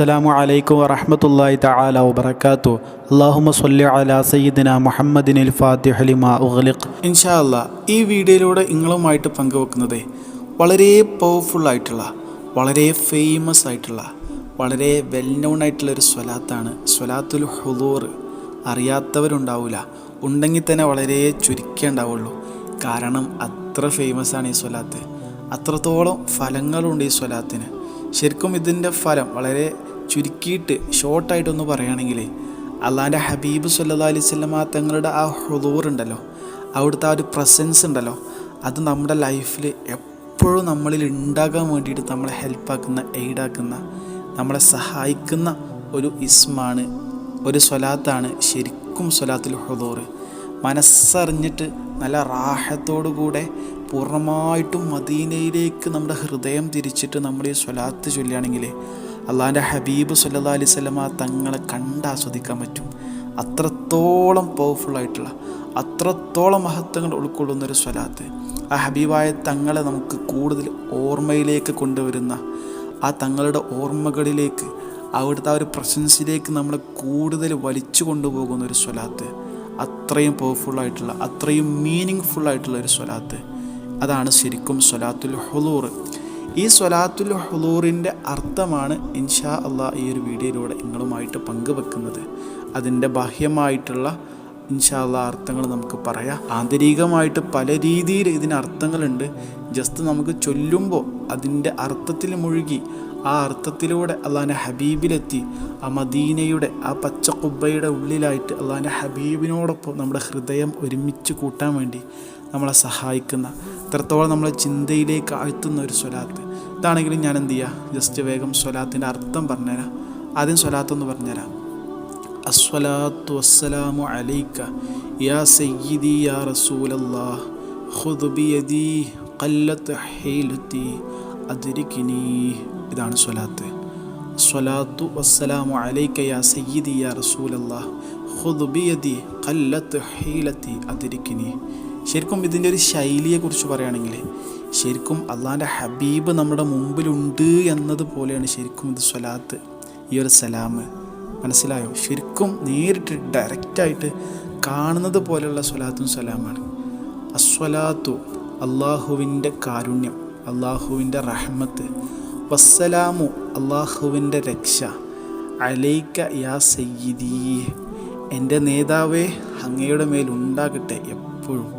അസ്സലാമു അലൈക്കും വറഹ്മത്തുള്ളാഹി തആല വാത്തു അല്ലാഹുമ്മ സ്വല്ലി അലാ സയ്യിദിന മുഹമ്മദിനിൽ ഫാത്തിഹ ലിമാ ഉഗ്ലിഖ്. ഇൻഷാ അല്ലാ ഈ വീഡിയോയിലൂടെ നിങ്ങളുമായിട്ട് പങ്കുവെക്കുന്നത് വളരെ പവർഫുൾ ആയിട്ടുള്ള വളരെ ഫേമസ് ആയിട്ടുള്ള വളരെ വെൽ നോൺ ആയിട്ടുള്ള ഒരു സ്വലാത്താണ്. സ്വലാത്തുൽ ഹുദൂർ. അറിയാത്തവരുണ്ടാവില്ല ഉണ്ടെങ്കിൽ തന്നെ വളരെ ചുരുക്കേ ഉണ്ടാവുള്ളൂ. കാരണം അത്ര ഫേമസ് ആണ് ഈ സ്വലാത്ത്. അത്രത്തോളം ഫലങ്ങളുണ്ട് ഈ സ്വലാത്തിന്. ശരിക്കും ഇതിന്റെ ഫലം വളരെ ചുരുക്കിയിട്ട് ഷോർട്ടായിട്ടൊന്ന് പറയുകയാണെങ്കിൽ അള്ളാന്റെ ഹബീബ് സല്ലാ അലൈഹി സ്വലമ തങ്ങളുടെ ആ ഹുദൂർ ഉണ്ടല്ലോ അവിടുത്തെ ആ ഒരു പ്രസൻസ് ഉണ്ടല്ലോ അത് നമ്മുടെ ലൈഫിൽ എപ്പോഴും നമ്മളിൽ ഉണ്ടാകാൻ വേണ്ടിയിട്ട് നമ്മളെ ഹെൽപ്പാക്കുന്ന എയ്ഡാക്കുന്ന നമ്മളെ സഹായിക്കുന്ന ഒരു ഇസ്മാണ് ഒരു സ്വലാത്താണ് ശരിക്കും സ്വലാത്തിൽ ഹുദൂർ. മനസ്സറിഞ്ഞിട്ട് നല്ല റാഹത്തോടു കൂടെ പൂർണമായിട്ടും മദീനയിലേക്ക് നമ്മുടെ ഹൃദയം തിരിച്ചിട്ട് നമ്മുടെ ഈ സ്വലാത്ത് ചൊല്ലുകയാണെങ്കിൽ അള്ളാഹിന്റെ ഹബീബ് സല്ലാ അലൈഹി സ്വലമ തങ്ങളെ കണ്ടാസ്വദിക്കാൻ പറ്റും. അത്രത്തോളം പവർഫുള്ളായിട്ടുള്ള അത്രത്തോളം മഹത്വങ്ങൾ ഉൾക്കൊള്ളുന്ന ഒരു സ്വലാത്ത്. ആ ഹബീബായ തങ്ങളെ നമുക്ക് കൂടുതൽ ഓർമ്മയിലേക്ക് കൊണ്ടുവരുന്ന ആ തങ്ങളുടെ ഓർമ്മകളിലേക്ക് അവിടുത്തെ ആ ഒരു പ്രസൻസിലേക്ക് നമ്മളെ കൂടുതൽ വലിച്ചു കൊണ്ടുപോകുന്ന ഒരു സ്വലാത്ത്. അത്രയും പവർഫുള്ളായിട്ടുള്ള അത്രയും മീനിങ് ഫുള്ളായിട്ടുള്ള ഒരു സ്വലാത്ത്. അതാണ് ശരിക്കും സ്വലാത്തുൽ ഹുലൂർ ഈ സ്വലാത്തുൽ ഹുലൂറിന്റെ അർത്ഥമാണ് ഇൻഷാ അള്ളാ ഈ ഒരു വീഡിയോയിലൂടെ നിങ്ങളുമായിട്ട് പങ്കുവെക്കുന്നത്. അതിന്റെ ബാഹ്യമായിട്ടുള്ള ഇൻഷാ അള്ളാ അർത്ഥങ്ങൾ നമുക്ക് പറയാം. ആന്തരികമായിട്ട് പല രീതിയിൽ ഇതിന് അർത്ഥങ്ങളുണ്ട്. ജസ്റ്റ് നമുക്ക് ചൊല്ലുമ്പോൾ അതിന്റെ അർത്ഥത്തിൽ മുഴുകി ആ അർത്ഥത്തിലൂടെ അള്ളാഹാന്റെ ഹബീബിലെത്തി ആ മദീനയുടെ ആ പച്ചക്കുബ്ബയുടെ ഉള്ളിലായിട്ട് അള്ളാഹാന്റെ ഹബീബിനോടൊപ്പം നമ്മുടെ ഹൃദയം ഒരുമിച്ച് കൂട്ടാൻ വേണ്ടി നമ്മളെ സഹായിക്കുന്ന എത്രത്തോളം നമ്മളെ ചിന്തയിലേക്ക് ആഴ്ത്തുന്ന ഒരു സ്വലാത്ത്. ഇതാണെങ്കിലും ഞാൻ എന്ത് ചെയ്യുക ജസ്റ്റ് വേഗം സ്വലാത്തിന്റെ അർത്ഥം പറഞ്ഞുതരാം. ആദ്യം സ്വലാത്തെന്ന് പറഞ്ഞുതരാം. അസ്വലാത്തു വസ്സലാമു അലൈക്ക യാ സയ്യിദി യാ റസൂലല്ലാഹ് ഖുദ് ബിയദി ഖല്ലത്ത് ഹീലത്തി. അദ്രിക്കിനി ഇതാണ് സ്വലാത്ത്. സ്വലാത്തു വസ്സലാമു അലൈക്ക യാ സയ്യിദി യാ റസൂലല്ലാഹ് ഖുദ് കല്ലത്ത് ഹീലത്തി. അതിരിക്കിനി. ശരിക്കും ഇതിന്റെ ഒരു ശൈലിയെക്കുറിച്ച് പറയുകയാണെങ്കിൽ ശരിക്കും അള്ളാന്റെ ഹബീബ് നമ്മുടെ മുമ്പിലുണ്ട് എന്നതുപോലെയാണ് ശരിക്കും ഇത് സ്വലാത്ത്. ഈ ഒരു സലാമ് മനസ്സിലായോ? ശരിക്കും നേരിട്ട് ഡയറക്റ്റായിട്ട് കാണുന്നത് പോലെയുള്ള സ്വലാത്തും സലാമാണ്. അസ്വലാത്തു അള്ളാഹുവിന്റെ കാരുണ്യം. അള്ളാഹുവിന്റെ റഹ്മത്ത്. വസ്സലാമു അള്ളാഹുവിന്റെ രക്ഷ. അലൈക്ക യാ സയ്യിദീ. എന്റെ നേതാവേ അങ്ങയുടെ മേലുണ്ടാകട്ടെ എപ്പോഴും.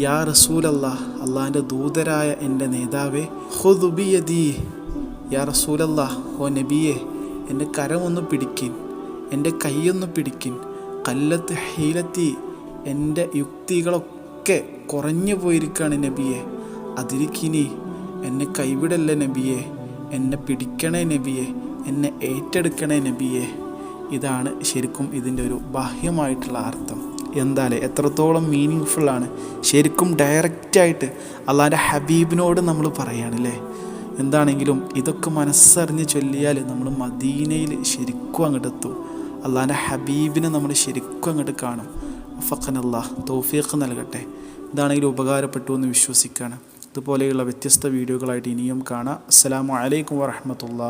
യാ റസൂൽ റസൂലല്ലാ അള്ളാഹിന്റെ ദൂതരായ എന്റെ നേതാവേ ഹുദുബിയദീ യാ റസൂൽ റസൂലല്ലാ ഹോ നബിയെ എന്റെ കരമൊന്ന് പിടിക്കിൻ. എന്റെ കൈയൊന്ന് പിടിക്കിൻ. കല്ലത്ത് ഹീലത്തി എന്റെ യുക്തികളൊക്കെ കുറഞ്ഞു പോയിരിക്കുകയാണ് നബിയെ. അതിരിക്കിനി എന്നെ കൈവിടല്ലേ നബിയെ? എന്നെ പിടിക്കണേ നബിയെ? എന്നെ ഏറ്റെടുക്കണേ നബിയെ? ഇതാണ് ശരിക്കും ഇതിന്റെ ഒരു ബാഹ്യമായിട്ടുള്ള അർത്ഥം. എന്തായാലും എത്രത്തോളം മീനിങ് ഫുള്ളാണ് ശരിക്കും ഡയറക്റ്റായിട്ട് അള്ളാന്റെ ഹബീബിനോട് നമ്മൾ പറയുകയാണല്ലേ എന്താണെങ്കിലും ഇതൊക്കെ മനസ്സറിഞ്ഞ് ചൊല്ലിയാൽ നമ്മൾ മദീനയിൽ ശരിക്കും അങ്ങോട്ട് എത്തും അള്ളാന്റെ ഹബീബിനെ നമ്മൾ ശരിക്കും അങ്ങോട്ട് കാണും. ഫക്കനല്ലാ തോഫിയൊക്കെ നൽകട്ടെ. ഇതാണെങ്കിലും ഉപകാരപ്പെട്ടു എന്ന് വിശ്വസിക്കുകയാണ് ഇതുപോലെയുള്ള വ്യത്യസ്ത വീഡിയോകളായിട്ട് ഇനിയും കാണാം. അസ്സാം വലൈക്കും വാഹമത്തല്ലാ